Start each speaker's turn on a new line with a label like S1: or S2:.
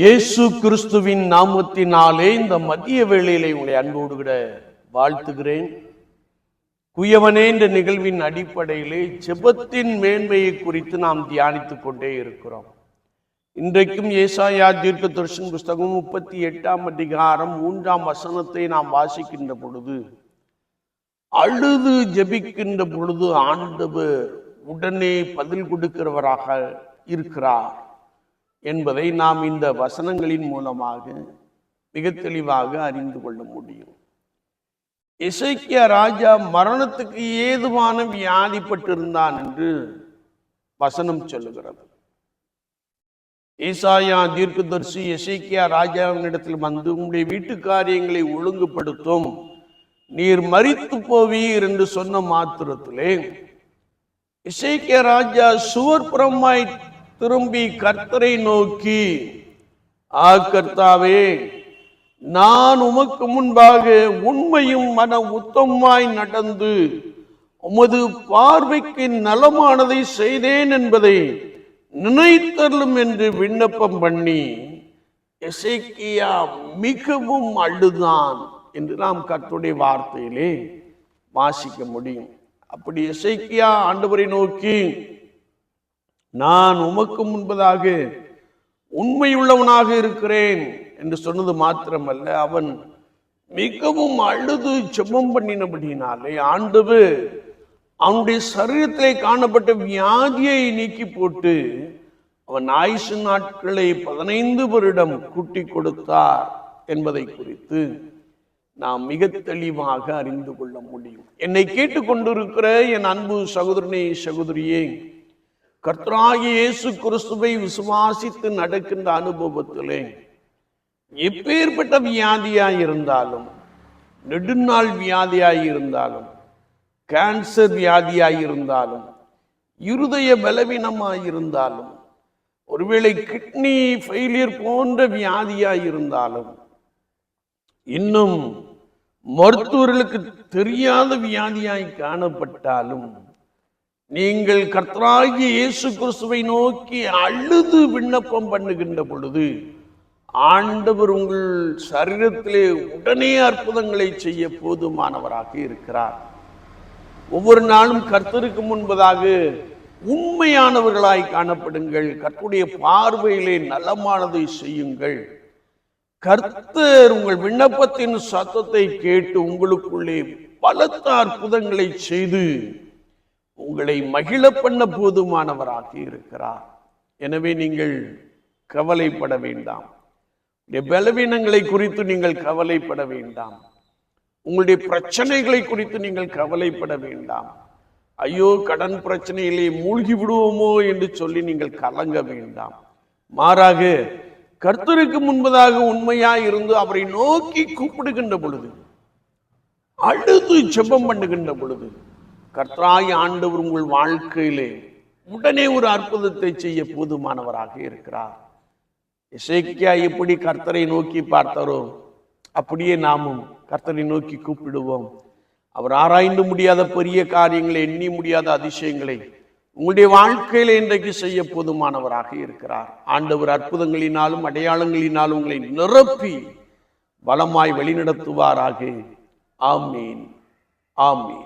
S1: இயேசு கிறிஸ்துவின் நாமத்தினாலே இந்த மதிய வேளையிலே உங்களை அன்போடு கூட வாழ்த்துகிறேன். குயவனே என்ற நிகழ்வின் அடிப்படையிலே ஜெபத்தின் மேன்மையை குறித்து நாம் தியானித்துக் கொண்டே இருக்கிறோம். இன்றைக்கும் ஏசாயா தீர்க்க தரிசன புஸ்தகம் முப்பத்தி எட்டாம் அதிகாரம் மூன்றாம் வசனத்தை நாம் வாசிக்கின்ற பொழுது அழுது ஜெபிக்கின்ற பொழுது ஆண்டவர் உடனே பதில் கொடுக்கிறவராக இருக்கிறார். என்பதை நாம் இந்த வசனங்களின் மூலமாக மிக தெளிவாக அறிந்து கொள்ள முடியும். இசைக்கிய ராஜா மரணத்துக்கு ஏதுவான வியாதிப்பட்டிருந்தான் என்று வசனம் சொல்லுகிறது. ஈசாயா தீர்க்கதர்சி இசைக்கியா ராஜாவினிடத்தில் வந்து உங்களுடைய வீட்டு காரியங்களை ஒழுங்குபடுத்தும். நீர் மறித்து போவீர் என்று சொன்ன மாத்திரத்திலே இசைக்கிய ராஜா சுவர் சுவர்புறமாய் திரும்பி கர்த்தரை நோக்கி ஆ கர்த்தாவே நான் உமக்கு முன்பாக உண்மையும் மன உத்தமாய் நடந்து உமது பார்வைக்கு நலமானதை செய்தேன் என்பதை நினைத்தருளும் என்று விண்ணப்பம் பண்ணி எசைக்கியா மிகவும் அழுதான் என்று நாம் கர்த்துடைய வார்த்தையிலே வாசிக்க முடியும். அப்படி இசைக்கியா ஆண்டவரை நோக்கி நான் உமக்கு முன்பதாக உண்மையுள்ளவனாக இருக்கிறேன் என்று சொன்னது மாத்திரமல்ல. அவன் மிகவும் அழுது ஜெபம் பண்ணினபடினாலே ஆண்டவு அவனுடைய சரீரத்திலே காணப்பட்ட வியாதியை நீக்கி போட்டு அவன் ஆயுசு நாட்களை பதினைந்து வருடம் கூட்டி கொடுத்தார் என்பதை குறித்து நாம் மிக தெளிவாக அறிந்து கொள்ள முடியும். என்னை கேட்டுக்கொண்டிருக்கிற என் அன்பு சகோதரனே சகோதரியே கர்த்தராகிய இயேசு கிறிஸ்துவை விசுவாசித்து நடக்கின்ற அனுபவத்திலே எப்பேற்பட்ட வியாதியாய் இருந்தாலும் நெடுநாள் வியாதியாய் இருந்தாலும் கேன்சர் வியாதியாய் இருந்தாலும் இருதய பலவீனமாய் இருந்தாலும் ஒருவேளை கிட்னி ஃபெயிலியர் போன்ற வியாதியாய் இருந்தாலும் இன்னும் மருத்துவர்களுக்கு தெரியாத வியாதியாய் காணப்பட்டாலும் நீங்கள் கர்த்தராகிய இயேசு கிறிஸ்துவை நோக்கி அழுது விண்ணப்பம் பண்ணுகின்ற பொழுது ஆண்டவர் உங்கள் சரீரத்திலே உடனே அற்புதங்களை செய்ய போதுமானவராக இருக்கிறார். ஒவ்வொரு நாளும் கர்த்தருக்கு முன்பதாக உண்மையானவர்களாய் காணப்படுங்கள். கர்த்துடைய பார்வையிலே நலமானதை செய்யுங்கள். கர்த்தர் உங்கள் விண்ணப்பத்தின் சத்தத்தை கேட்டு உங்களுக்குள்ளே பலத்த அற்புதங்களை செய்து உங்களை மகிழ பண்ண போதுமானவராக இருக்கிறார். எனவே நீங்கள் கவலைப்பட வேண்டாம். பலவீனங்களை குறித்து நீங்கள் கவலைப்பட வேண்டாம். உங்களுடைய பிரச்சனைகளை குறித்து நீங்கள் கவலைப்பட வேண்டாம். ஐயோ கடன் பிரச்சனையிலே மூழ்கி விடுவோமோ என்று சொல்லி நீங்கள் கலங்க வேண்டாம். மாறாக கர்த்தருக்கு முன்பதாக உண்மையாய் இருந்து அவரை நோக்கி கூப்பிடுகின்ற பொழுது அழுது ஜெபம் பண்ணுகின்ற பொழுது கர்த்தராய் ஆண்டவர் உங்கள் வாழ்க்கையிலே உடனே ஒரு அற்புதத்தை செய்ய போதுமானவராக இருக்கிறார். இசைக்கியா எப்படி கர்த்தரை நோக்கி பார்த்தாரோ அப்படியே நாமும் கர்த்தரை நோக்கி கூப்பிடுவோம். அவர் ஆராய்ந்து முடியாத பெரிய காரியங்களை எண்ணி முடியாத அதிசயங்களை உங்களுடைய வாழ்க்கையில இன்றைக்கு செய்ய போதுமானவராக இருக்கிறார். ஆண்டவர் அற்புதங்களினாலும் அடையாளங்களினாலும் உங்களை நிரப்பி பலமாய் வழிநடத்துவாராக ஆமீன். ஆமீன்.